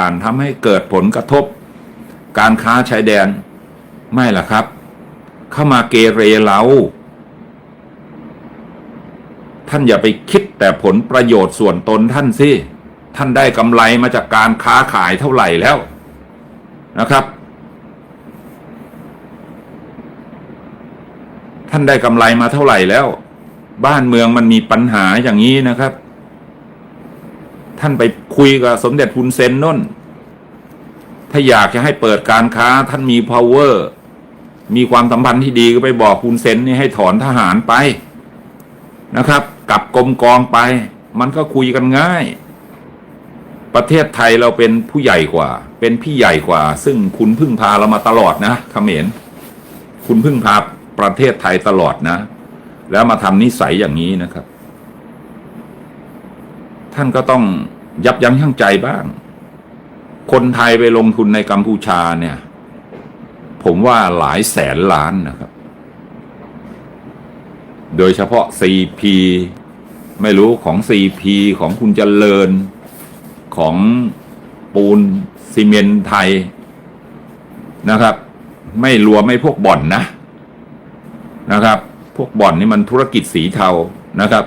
การทำให้เกิดผลกระทบ การค้าชายแดนไม่ล่ะครับ เข้ามาเกเรเราท่านอย่าไปคิดแต่ผลประโยชน์ส่วนตนท่านสิ ท่านได้กำไรมาจากการค้าขายเท่าไหร่แล้วนะครับ ท่านได้กำไรมาเท่าไหร่แล้ว บ้านเมืองมันมีปัญหาอย่างนี้นะครับ ท่านไปคุยกับสมเด็จฮุนเซนน่น ถ้าอยากจะให้เปิดการค้าท่านมี power มีความสัมพันธ์ที่ดีก็ไปบอกฮุนเซนนี่ให้ถอนทหารไปนะครับ กลับกรมกองไป มันก็คุยกันง่าย ประเทศไทยเราเป็นผู้ใหญ่กว่า เป็นพี่ใหญ่กว่า ซึ่งคุณพึ่งพาเรามาตลอดนะเขมรคุณพึ่งพาประเทศไทยตลอดนะ แล้วมาทำนิสัยอย่างนี้นะครับ ท่านก็ต้องยับยั้งชั่งใจบ้าง คนไทยไปลงทุนในกัมพูชาเนี่ย ผมว่าหลายแสนล้านนะครับ โดยเฉพาะ CP ไม่รู้ของ CP ของคุณจเจริญ ของปูนซีเมนไทยนะครับ ไม่รวมไม่พวกบ่อนนะนะครับ พวกบ่อนนี่มันธุรกิจสีเทานะครับ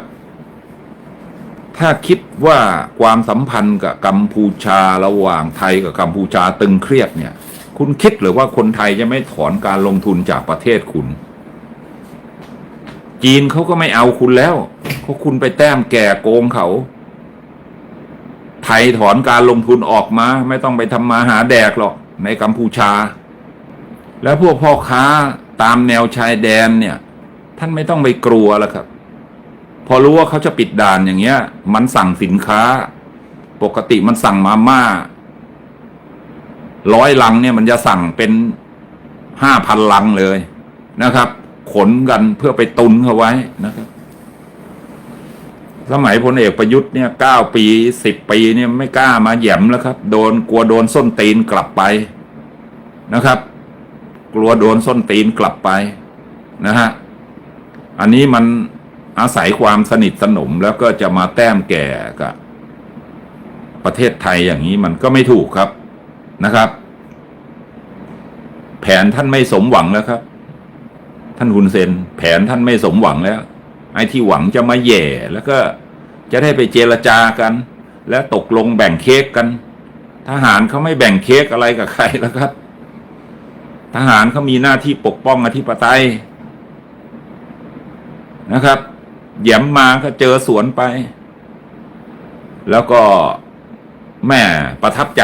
ถ้าคิดว่าความสัมพันธ์กับกัมพูชาระหว่างไทยกับกัมพูชาตึงเครียดเนี่ย คุณคิดหรือว่าคนไทยจะไม่ถอนการลงทุนจากประเทศคุณ จีนเขาก็ไม่เอาคุณแล้วเพราะคุณไปแต้มแก่โกงเขา ไทยถอนการลงทุนออกมา ไม่ต้องไปทำมาหาแดกหรอกในกัมพูชา แล้วพวกพ่อค้าตามแนวชายแดนเนี่ย ท่านไม่ต้องไปกลัวแล้วครับ พอรู้ว่าเขาจะปิดด่านอย่างเงี้ย มันสั่งสินค้า ปกติมันสั่งมาม่าร้อยลังเนี่ยมันจะสั่งเป็นห้าพันลังเลยนะครับ ขนกันเพื่อไปตุนเขาไว้นะครับสมัยพลเอกประยุทธ์เนี่ยเก้าปีสิบปีเนี่ยไม่กล้ามาแย่มแล้วครับ โดนกลัวโดนส้นตีนกลับไปนะครับ กลัวโดนส้นตีนกลับไปนะฮะอันนี้มัน อาศัยความสนิทสนมแล้วก็จะมาแต้มแก่กับประเทศไทยอย่างนี้มันก็ไม่ถูกครับนะครับ แผนท่านไม่สมหวังแล้วครับ ท่านฮุนเซน แผนท่านไม่สมหวังแล้ว ไอ้ที่หวังจะมาแย่แล้วก็จะได้ไปเจรจากัน และตกลงแบ่งเค้กกัน ทหารเขาไม่แบ่งเค้กอะไรกับใครแล้วครับ ทหารเขามีหน้าที่ปกป้องอธิปไตยนะครับ แย้มมาก็เจอสวนไป แล้วก็แม่ประทับใจ